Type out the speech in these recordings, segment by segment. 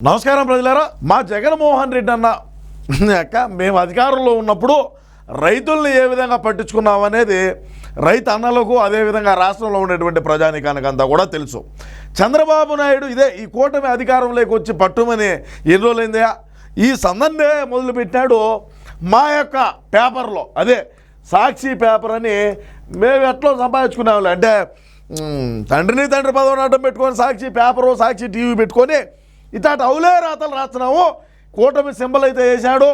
నమస్కారం ప్రజలారా మా జగన్మోహన్ రెడ్డి అన్న అక్క మేము అధికారంలో ఉన్నప్పుడు రైతుల్ని ఏ విధంగా పట్టించుకున్నాం అనేది రైతు అన్నలకు అదేవిధంగా రాష్ట్రంలో ఉండేటువంటి ప్రజానికానికంతా కూడా తెలుసు. చంద్రబాబు నాయుడు ఇదే ఈ కూటమి అధికారంలోకి వచ్చి పట్టుమని ఎన్ని రోజులైందా ఈ సందన్నే మొదలుపెట్టినాడు మా యొక్క పేపర్లో. అదే సాక్షి పేపర్ అని మేము ఎట్లా సంపాదించుకున్నాము అంటే తండ్రిని తండ్రి పదవి అడ్డం పెట్టుకొని సాక్షి పేపరు సాక్షి టీవీ పెట్టుకొని ఇట్లాంటి అవులే రాతలు రాస్తున్నాము. కూటమి సింబల్ అయితే వేశాడు.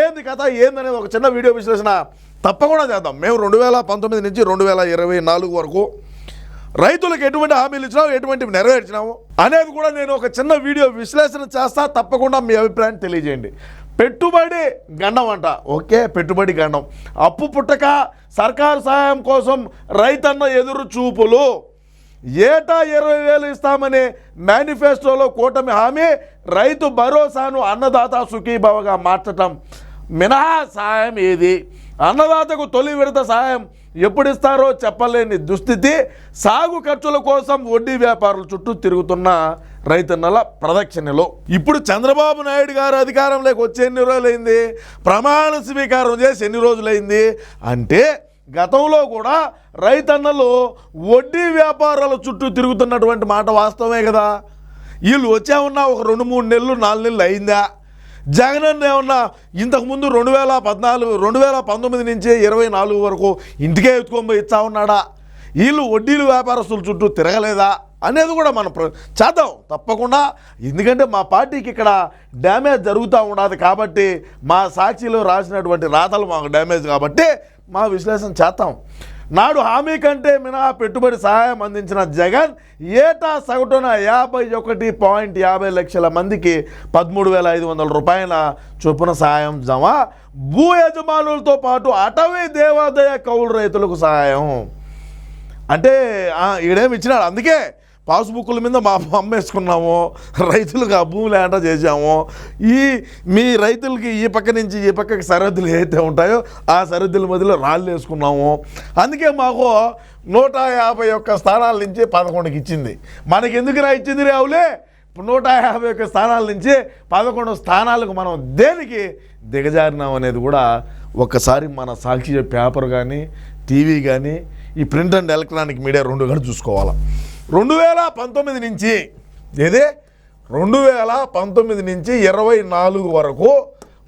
ఏంది కథ? ఏందనేది ఒక చిన్న వీడియో విశ్లేషణ తప్పకుండా చేద్దాం. మేము రెండు వేల పంతొమ్మిది నుంచి రెండు వేల ఇరవై నాలుగు వరకు రైతులకు ఎటువంటి హామీలు ఇచ్చినాము ఎటువంటి నెరవేర్చినాము అనేది కూడా నేను ఒక చిన్న వీడియో విశ్లేషణ చేస్తా తప్పకుండా మీ అభిప్రాయం తెలియజేయండి. పెట్టుబడి గండం అంట. ఓకే పెట్టుబడి గండం. అప్పు పుట్టక సర్కారు సహాయం కోసం రైతన్న ఎదురు చూపులు ఏటా ఇరవై వేలు ఇస్తామని మేనిఫెస్టోలో కూటమి హామీ రైతు భరోసాను అన్నదాత సుఖీభావగా మార్చటం. మినహా సహాయం ఏది? అన్నదాతకు తొలి విడత సహాయం ఎప్పుడు ఇస్తారో చెప్పలేని దుస్థితి. సాగు ఖర్చుల కోసం వడ్డీ వ్యాపారుల చుట్టూ తిరుగుతున్న రైతన్నల ప్రదక్షిణలో. ఇప్పుడు చంద్రబాబు నాయుడు గారు అధికారంలోకి వచ్చి ఎన్ని రోజులైంది? ప్రమాణ స్వీకారం చేసి ఎన్ని రోజులైంది? అంటే గతంలో కూడా రైతన్నలు వడ్డీ వ్యాపారాల చుట్టూ తిరుగుతున్నటువంటి మాట వాస్తవమే కదా. వీళ్ళు వచ్చే ఉన్నా ఒక రెండు మూడు నెలలు నాలుగు నెలలు అయిందా? జగన్ ఏమన్నా ఇంతకుముందు రెండు వేల పద్నాలుగు రెండు వేల పంతొమ్మిది నుంచి ఇరవై నాలుగు వరకు ఇంటికే ఎత్తుకొని పోయి ఇచ్చా ఉన్నాడా? వీళ్ళు వడ్డీలు వ్యాపారస్తుల చుట్టూ తిరగలేదా? అనేది కూడా మనం చేద్దాం. తప్పకుండా. ఎందుకంటే మా పార్టీకి ఇక్కడ డ్యామేజ్ జరుగుతూ ఉండదు కాబట్టి మా సాక్షిలో రాసినటువంటి రాతలు మాకు డ్యామేజ్ కాబట్టి మా విశ్లేషణ చేస్తాం నాడు హామీ కంటే మినహా పెట్టుబడి సహాయం అందించిన జగన్ ఏటా సగటున యాభై ఒకటి పాయింట్ యాభై లక్షల మందికి పదమూడు వేల ఐదు వందల రూపాయల చొప్పున సహాయం జమ. భూ యజమానులతో పాటు అటవీ దేవాదాయ కౌలు రైతులకు సహాయం. అంటే ఈడేమి ఇచ్చినాడు? అందుకే పాస్బుక్ల మీద మా అమ్మేసుకున్నాము రైతులకు ఆ భూములు ఏంట చేసాము ఈ మీ రైతులకి ఈ పక్క నుంచి ఈ పక్కకి సరిహద్దులు ఏవైతే ఉంటాయో ఆ సరిహద్దుల మధ్యలో రాళ్ళు వేసుకున్నాము. అందుకే మాకు నూట యాభై ఒక్క స్థానాల నుంచి పదకొండుకి ఇచ్చింది. మనకి ఎందుకు రా ఇచ్చింది రావులే? నూట యాభై ఒక్క స్థానాల నుంచి పదకొండు స్థానాలకు మనం దేనికి దిగజారినాం అనేది కూడా ఒక్కసారి మన సాక్షి పేపర్ కానీ టీవీ కానీ ఈ ప్రింట్ అండ్ ఎలక్ట్రానిక్ మీడియా రెండు కూడా చూసుకోవాలి. రెండు వేల పంతొమ్మిది నుంచి ఏదే? రెండు వేల పంతొమ్మిది నుంచి ఇరవై నాలుగు వరకు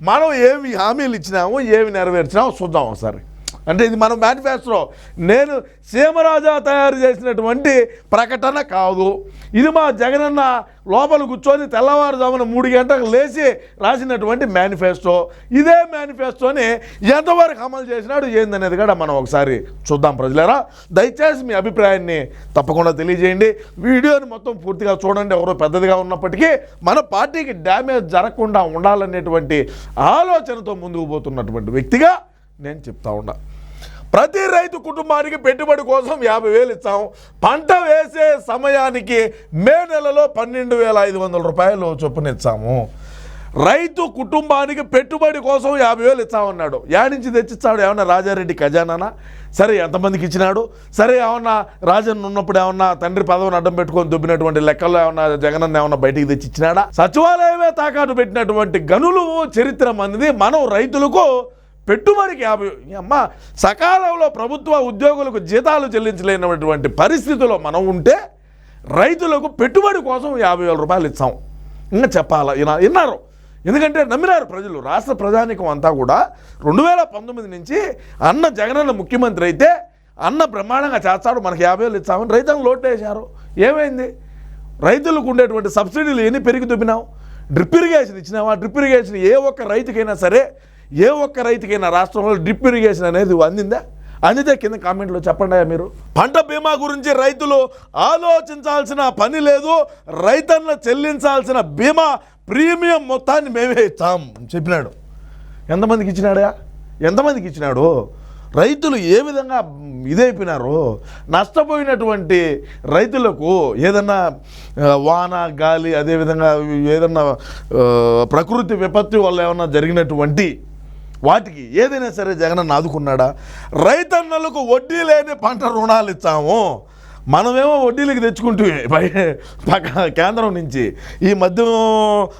మనం ఏమి హామీలు ఇచ్చినాము ఏమి నెరవేర్చినామో చూద్దాం ఒకసారి. అంటే ఇది మన మేనిఫెస్టో నేను సీమరాజా తయారు చేసినటువంటి ప్రకటన కాదు. ఇది మా జగనన్న లోపల కూర్చొని తెల్లవారుజామున మూడు గంటలకు లేచి రాసినటువంటి మేనిఫెస్టో ఇదే మేనిఫెస్టోని ఎంతవరకు అమలు చేసినాడు ఏందనేది కూడా మనం ఒకసారి చూద్దాం ప్రజలారా. దయచేసి మీ అభిప్రాయాన్ని తప్పకుండా తెలియజేయండి. వీడియోని మొత్తం పూర్తిగా చూడండి. ఎవరో పెద్దదిగా ఉన్నప్పటికీ మన పార్టీకి డ్యామేజ్ జరగకుండా ఉండాలనేటువంటి ఆలోచనతో ముందుకు పోతున్నటువంటి వ్యక్తిగా నేను చెప్తా ఉన్నా. ప్రతి రైతు కుటుంబానికి పెట్టుబడి కోసం యాభై వేలు ఇస్తాం. పంట వేసే సమయానికి మే నెలలో పన్నెండు వేల ఐదు వందల రూపాయలు చొప్పున ఇచ్చాము రైతు కుటుంబానికి పెట్టుబడి కోసం యాభై వేలు ఇస్తామన్నాడు. యాడించి నుంచి తెచ్చిస్తాడు? ఏమన్నా రాజారెడ్డి ఖజానానా? సరే ఎంతమందికి ఇచ్చినాడు? సరే ఏమన్నా రాజన్ ఉన్నప్పుడు ఏమన్నా తండ్రి పదవిని అడ్డం పెట్టుకొని దుబ్బినటువంటి లెక్కల్లో ఏమన్నా జగనన్న ఏమన్నా బయటికి తెచ్చి ఇచ్చినాడా సచివాలయమే తాకాటు పెట్టినటువంటి గనులు చరిత్ర మనది మనం రైతులకు పెట్టుబడికి యాభై అమ్మ సకాలంలో ప్రభుత్వ ఉద్యోగులకు జీతాలు చెల్లించలేనటువంటి పరిస్థితిలో మనం ఉంటే రైతులకు పెట్టుబడి కోసం యాభై వేల రూపాయలు ఇస్తాం ఇంకా చెప్పాలా? విన్నారు ఎందుకంటే నమ్మినారు ప్రజలు. రాష్ట్ర ప్రజానికం అంతా కూడా రెండు వేల పంతొమ్మిది నుంచి అన్న జగనన్న ముఖ్యమంత్రి అయితే అన్న బ్రహ్మాండంగా చేస్తాడు. మనకి యాభై వేలు ఇస్తామని రైతులను లోటేశారు. ఏమైంది? రైతులకు ఉండేటువంటి సబ్సిడీలు ఎన్ని పెరిగి దుబ్బినావు డ్రిప్ ఇరిగేషన్ ఇచ్చినావా డ్రిప్ ఇరిగేషన్ ఏ ఒక్క రైతుకైనా సరే ఏ ఒక్క రైతుకైనా రాష్ట్రంలో డ్రిప్ ఇరిగేషన్ అనేది అందిందా? అందితే కింద కామెంట్లో చెప్పండి మీరు. పంట బీమా గురించి రైతులు ఆలోచించాల్సిన పని లేదు రైతన్న చెల్లించాల్సిన బీమా ప్రీమియం మొత్తాన్ని మేమే ఇస్తాం చెప్పినాడు. ఎంతమందికి ఇచ్చినాడా ఎంతమందికి ఇచ్చినాడు? రైతులు ఏ విధంగా ఇదైపోయినారు నష్టపోయినటువంటి రైతులకు ఏదన్నా వాన గాలి అదేవిధంగా ఏదన్నా ప్రకృతి విపత్తు వల్ల ఏమన్నా జరిగినటువంటి వాటికి ఏదైనా సరే జగనన్న ఆదుకున్నాడా? రైతన్నలకు వడ్డీ లేని పంట రుణాలు ఇచ్చాము. మనమేమో వడ్డీలకి తెచ్చుకుంటే పై పక్క కేంద్రం నుంచి ఈ మద్యం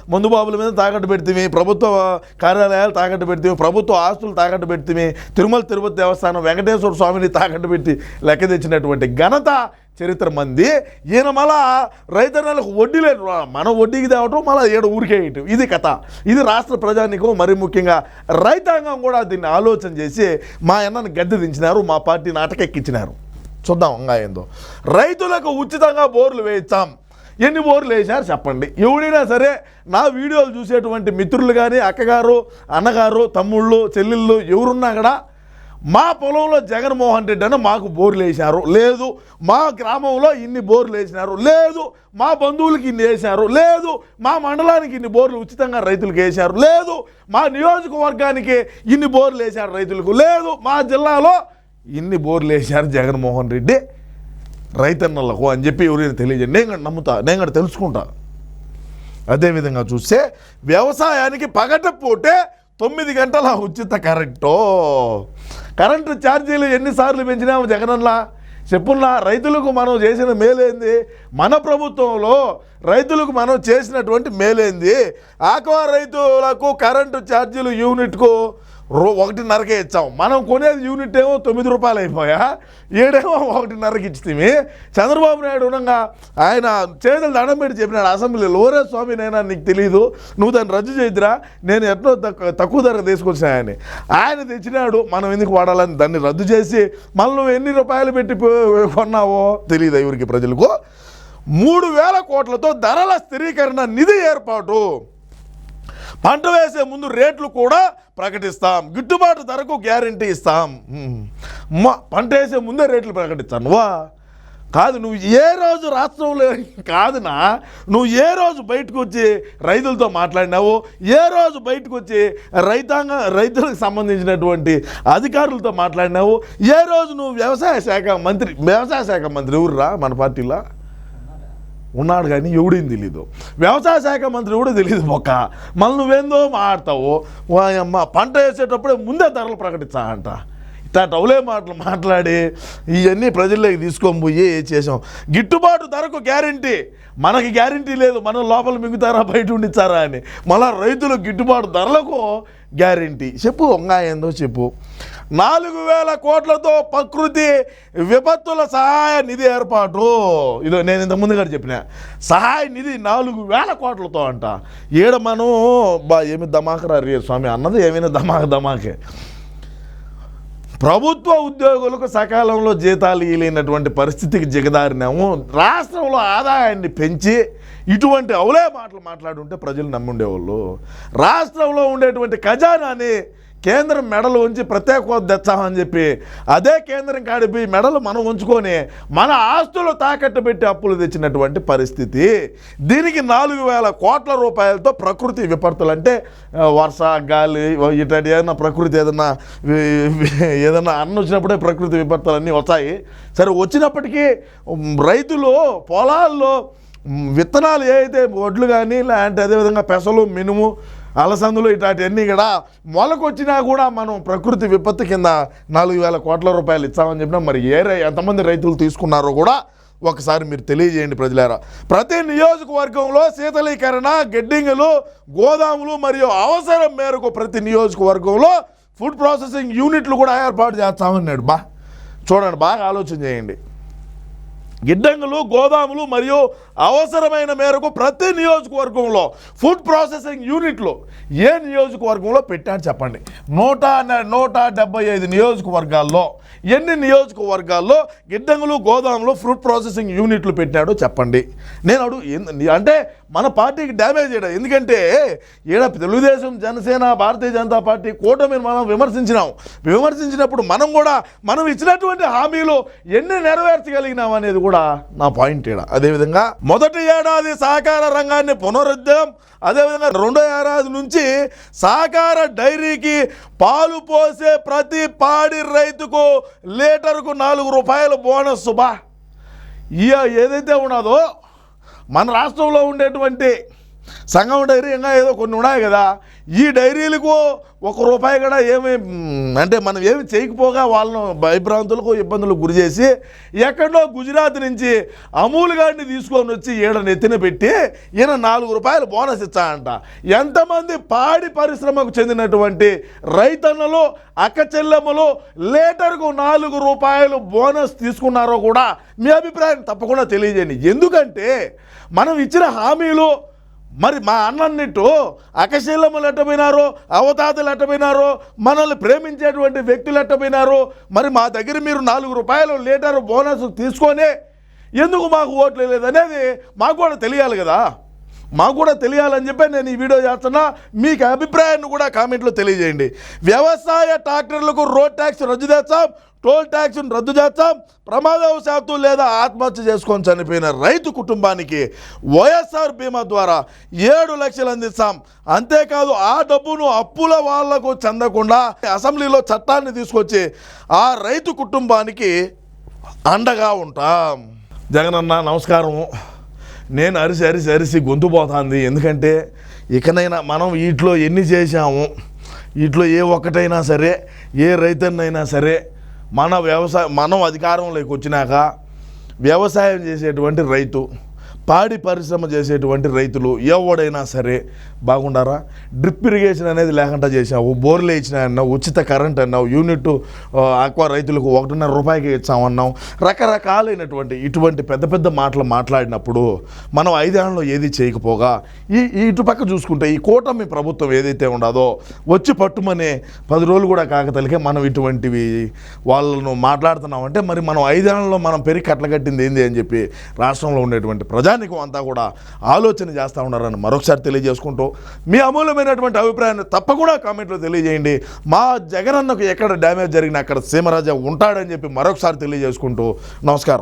మందు బాబుల మీద తాకట్టు పెడితే ప్రభుత్వ కార్యాలయాలు తాకట్టు పెడితే ప్రభుత్వ ఆస్తులు తాకట్టు పెడితే తిరుమల తిరుపతి దేవస్థానం వెంకటేశ్వర స్వామిని తాకట్టు పెట్టి లెక్క తెచ్చినటువంటి ఘనత చరిత్ర మంది. ఈయన మళ్ళా రైతన్నలకు వడ్డీ లేదు మన వడ్డీకి తేవటం మళ్ళీ ఏడు ఊరికేయటం ఇది కథ. ఇది రాష్ట్ర ప్రజానికం మరి ముఖ్యంగా రైతాంగం కూడా దీన్ని ఆలోచన చేసి మా అన్నని గద్దె దించినారు మా పార్టీ నాటకెక్కించినారు చూద్దాం ఇంకా ఏందో. రైతులకు ఉచితంగా బోర్లు వేయించాం ఎన్ని బోర్లు వేశారు చెప్పండి. ఎవడైనా సరే నా వీడియోలు చూసేటువంటి మిత్రులు కానీ అక్కగారు అన్నగారు తమ్ముళ్ళు చెల్లెళ్ళు ఎవరున్నా కూడా మా పొలంలో జగన్మోహన్ రెడ్డి అని మాకు బోర్లు వేశారు లేదు మా గ్రామంలో ఇన్ని బోర్లు వేసినారు. లేదు మా బంధువులకి ఇన్ని వేశారు లేదు మా మండలానికి ఇన్ని బోర్లు ఉచితంగా రైతులకు వేశారు లేదు మా నియోజకవర్గానికి ఇన్ని బోర్లు వేశారు రైతులకు. లేదు మా జిల్లాలో ఇన్ని బోర్లు వేశారు జగన్మోహన్ రెడ్డి రైతన్నలకు అని చెప్పి ఎవరైనా తెలియజేయండి. నేను కూడా నమ్ముతా నేను కూడా తెలుసుకుంటా. అదేవిధంగా చూస్తే వ్యవసాయానికి పగటపూటే తొమ్మిది గంటల ఉచిత కరెంటు. కరెంటు ఛార్జీలు ఎన్నిసార్లు పెంచినాము జగనన్న? చెప్పున్నా రైతులకు మనం చేసిన మేలేంది? మన ప్రభుత్వంలో రైతులకు మనం చేసినటువంటి మేలేంది? ఆక్వా రైతులకు కరెంటు ఛార్జీలు యూనిట్కు రో ఒకటిన్నరకే ఇచ్చాం. మనం కొనేది యూనిట్ ఏమో తొమ్మిది రూపాయలు అయిపోయా? ఏడేమో ఒకటిన్నరకి ఇచ్చితే చంద్రబాబు నాయుడు ఉండగా ఆయన చేతులు దండం పెట్టి చెప్పినాడు అసెంబ్లీలో ఓరే స్వామి నైనా నీకు తెలియదు నువ్వు దాన్ని రద్దు చేద్దిరా నేను ఎట్లా తక్కువ తక్కువ ధరకు తీసుకొచ్చాయని ఆయన తెచ్చినాడు మనం ఎందుకు వాడాలని దాన్ని రద్దు చేసి మళ్ళీ నువ్వు ఎన్ని రూపాయలు పెట్టి కొన్నావో? తెలియదు ఎవరికి ప్రజలకు. మూడు వేల కోట్లతో ధరల స్థిరీకరణ నిధి ఏర్పాటు. పంట వేసే ముందు రేట్లు కూడా ప్రకటిస్తాం. గిట్టుబాటు ధరకు గ్యారంటీ ఇస్తాం. మా పంట వేసే ముందే రేట్లు ప్రకటిస్తాను వా కాదు నువ్వు ఏ రోజు రాష్ట్రంలో కాదునా నువ్వు ఏ రోజు బయటకు వచ్చి రైతులతో మాట్లాడినావు ఏ రోజు బయటకు వచ్చి రైతాంగ రైతులకు సంబంధించినటువంటి అధికారులతో మాట్లాడినావు ఏ రోజు నువ్వు వ్యవసాయ శాఖ మంత్రి వ్యవసాయ శాఖ మంత్రి ఊర్రా మన పార్టీలో? ఉన్నాడు కానీ ఎవడేం తెలీదు. వ్యవసాయ శాఖ మంత్రి కూడా తెలియదు మొక్క. మళ్ళీ నువ్వేందో మాట్లాడతావు. అమ్మ పంట వేసేటప్పుడే ముందే ధరలు ప్రకటించా అంట ఇట్లాంటి అవులే మాటలు మాట్లాడి ఇవన్నీ ప్రజల్లోకి తీసుకొని పోయి చేసాం? గిట్టుబాటు ధరకు గ్యారంటీ. మనకి గ్యారంటీ లేదు. మనం లోపల మింగుతారా బయట ఉండిస్తారా అని. మళ్ళీ రైతులకు గిట్టుబాటు ధరలకు గ్యారంటీ. చెప్పు వంగా ఏందో చెప్పు. నాలుగు వేల కోట్లతో ప్రకృతి విపత్తుల సహాయ నిధి ఏర్పాటు. ఇదో నేను ఇంత ముందుగా చెప్పిన. సహాయ నిధి నాలుగు వేల కోట్లతో అంట. ఈడ మనం బా ఏమి దమాకరా రే స్వామి అన్నది ఏమైనా దమాక దమాకే ప్రభుత్వ ఉద్యోగులకు సకాలంలో జీతాలు ఇవ్వలేనటువంటి పరిస్థితికి జిగదారినాము రాష్ట్రంలో ఆదాయాన్ని పెంచి ఇటువంటి అవలే మాటలు మాట్లాడుంటే ప్రజలు నమ్ముండేవాళ్ళు. రాష్ట్రంలో ఉండేటువంటి ఖజానాని కేంద్రం మెడలు ఉంచి ప్రత్యేక హోదా తెచ్చామని చెప్పి అదే కేంద్రం కాడిపోయి మెడలు మనం ఉంచుకొని మన ఆస్తులు తాకట్టు పెట్టి అప్పులు తెచ్చినటువంటి పరిస్థితి. దీనికి నాలుగు వేల కోట్ల రూపాయలతో ప్రకృతి విపత్తులు అంటే వర్ష గాలి ఇట్లాంటి ఏదైనా ప్రకృతి ఏదైనా ఏదన్నా ఏదైనా అన్న వచ్చినప్పుడే ప్రకృతి విపత్తులు అన్నీ వస్తాయి. సరే వచ్చినప్పటికీ రైతులు పొలాల్లో విత్తనాలు ఏవైతే వడ్లు కానీ లేదంటే అదేవిధంగా పెసలు మినుము అలసందులు ఇట్లాంటివన్నీ కూడా మొలకొచ్చినా కూడా మనం ప్రకృతి విపత్తు కింద నాలుగు వేల కోట్ల రూపాయలు ఇచ్చామని చెప్పినా మరి ఏ ఎంతమంది రైతులు తీసుకున్నారో కూడా ఒకసారి మీరు తెలియజేయండి ప్రజలారా. ప్రతి నియోజకవర్గంలో శీతలీకరణ గెడ్డింగులు గోదాములు మరియు అవసరం మేరకు ప్రతి నియోజకవర్గంలో ఫుడ్ ప్రాసెసింగ్ యూనిట్లు కూడా ఏర్పాటు చేస్తామన్నాడు. బా చూడండి బాగా ఆలోచన చేయండి. గిడ్డంగులు గోదాములు మరియు అవసరమైన మేరకు ప్రతి నియోజకవర్గంలో ఫుడ్ ప్రాసెసింగ్ యూనిట్లు ఏ నియోజకవర్గంలో పెట్టారు చెప్పండి? నూట నూట డెబ్బై ఐదు నియోజకవర్గాల్లో ఎన్ని నియోజకవర్గాల్లో గిడ్డంగులు గోదాములు ఫుడ్ ప్రాసెసింగ్ యూనిట్లు పెట్టాడో చెప్పండి. నేను అడుగు అంటే మన పార్టీకి డ్యామేజ్ చేయడం. ఎందుకంటే ఈడ తెలుగుదేశం జనసేన భారతీయ జనతా పార్టీ కూటమిని మనం విమర్శించినాం. విమర్శించినప్పుడు మనం కూడా మనం ఇచ్చినటువంటి హామీలు ఎన్ని నెరవేర్చగలిగినాం అనేది కూడా నా పాయింట్ ఈడ. అదేవిధంగా మొదటి ఏడాది సహకార రంగాన్ని పునరుద్ధం అదేవిధంగా రెండో ఏడాది నుంచి సహకార డైరీకి పాలు పోసే ప్రతి పాడి రైతుకు లీటర్కు నాలుగు రూపాయల బోనస్ బా. ఇయ ఏదైతే ఉన్నదో మన రాష్ట్రంలో ఉండేటువంటి సంఘం డైరీ ఇంకా ఏదో కొన్ని ఉన్నాయి కదా. ఈ డైరీలకు ఒక రూపాయి కూడా ఏమి అంటే మనం ఏమి చేయకపోగా వాళ్ళను భయభ్రాంతులకు ఇబ్బందులకు గురి చేసి ఎక్కడో గుజరాత్ నుంచి అమూల్ గారిని తీసుకొని వచ్చి ఈడ నెత్తిన పెట్టి ఈయన నాలుగు రూపాయలు బోనస్ ఇచ్చాడంట ఎంతమంది పాడి పరిశ్రమకు చెందినటువంటి రైతన్నలు అక్క చెల్లెమ్మలు లీటర్కు నాలుగు రూపాయలు బోనస్ తీసుకున్నారో కూడా మీ అభిప్రాయం తప్పకుండా తెలియజేయండి. ఎందుకంటే మనం ఇచ్చిన హామీలు మరి మా అన్నన్నిట్టు అకశీలములు ఎట్టపోయినారు అవతాతలు ఎట్టపోయినారు మనల్ని ప్రేమించేటువంటి వ్యక్తులు ఎట్టపోయినారు మరి మా దగ్గర మీరు నాలుగు రూపాయలు లీటర్ బోనస్ తీసుకొని ఎందుకు మాకు ఓట్లు లేదనేది మాకు కూడా తెలియాలి కదా. మాకు కూడా తెలియాలని చెప్పి నేను ఈ వీడియో చేస్తున్నా. మీకు అభిప్రాయాన్ని కూడా కామెంట్లో తెలియజేయండి. వ్యవసాయ ట్రాక్టర్లకు రోడ్ ట్యాక్స్ రద్దు చేస్తాం. టోల్ ట్యాక్స్ను రద్దు చేస్తాం ప్రమాదవశాత్తు లేదా ఆత్మహత్య చేసుకొని చనిపోయిన రైతు కుటుంబానికి వైఎస్ఆర్ బీమా ద్వారా ఏడు లక్షలు అందిస్తాం. అంతేకాదు ఆ డబ్బును అప్పుల వాళ్ళకు చెందకుండా అసెంబ్లీలో చట్టాన్ని తీసుకొచ్చి ఆ రైతు కుటుంబానికి అండగా ఉంటాం. జగనన్న నమస్కారం. నేను అరిసి అరిసి అరిసి గొంతు పోతుంది. ఎందుకంటే ఇకనైనా మనం వీటిలో ఎన్ని చేశాము? వీటిలో ఏ ఒక్కటైనా సరే ఏ రైతన్నైనా సరే మన వ్యవసాయం మనం అధికారంలోకి వచ్చినాక వ్యవసాయం చేసేటువంటి రైతు పాడి పరిశ్రమ చేసేటువంటి రైతులు ఎవడైనా సరే బాగుండారా? డ్రిప్ ఇరిగేషన్ అనేది లేకుండా చేసావు బోర్లు వేసినా అన్నావు ఉచిత కరెంట్ అన్నావు యూనిట్ ఆక్వా రైతులకు ఒకటిన్నర రూపాయికి ఇచ్చామన్నావు రకరకాలైనటువంటి ఇటువంటి పెద్ద పెద్ద మాటలు మాట్లాడినప్పుడు మనం ఐదేళ్ళలో ఏది చేయకపోగా ఈ ఇటుపక్క చూసుకుంటే ఈ కూటమి ప్రభుత్వం ఏదైతే ఉండదో వచ్చి పట్టుమనే పది రోజులు కూడా కాకతలికే మనం ఇటువంటివి వాళ్ళను మాట్లాడుతున్నామంటే మరి మనం ఐదేళ్ళలో మనం పెరిగి కట్టలు కట్టింది ఏంది అని చెప్పి రాష్ట్రంలో ఉండేటువంటి ప్రజా ప్రజానికం అంతా కూడా ఆలోచన చేస్తూ ఉన్నారని మరొకసారి తెలియజేసుకుంటూ మీ అమూల్యమైనటువంటి అభిప్రాయాన్ని తప్పకుండా కామెంట్లో తెలియజేయండి. మా జగనన్నకు ఎక్కడ డ్యామేజ్ జరిగినా అక్కడ సీమరాజా ఉంటాడని చెప్పి మరొకసారి తెలియజేసుకుంటూ నమస్కారం.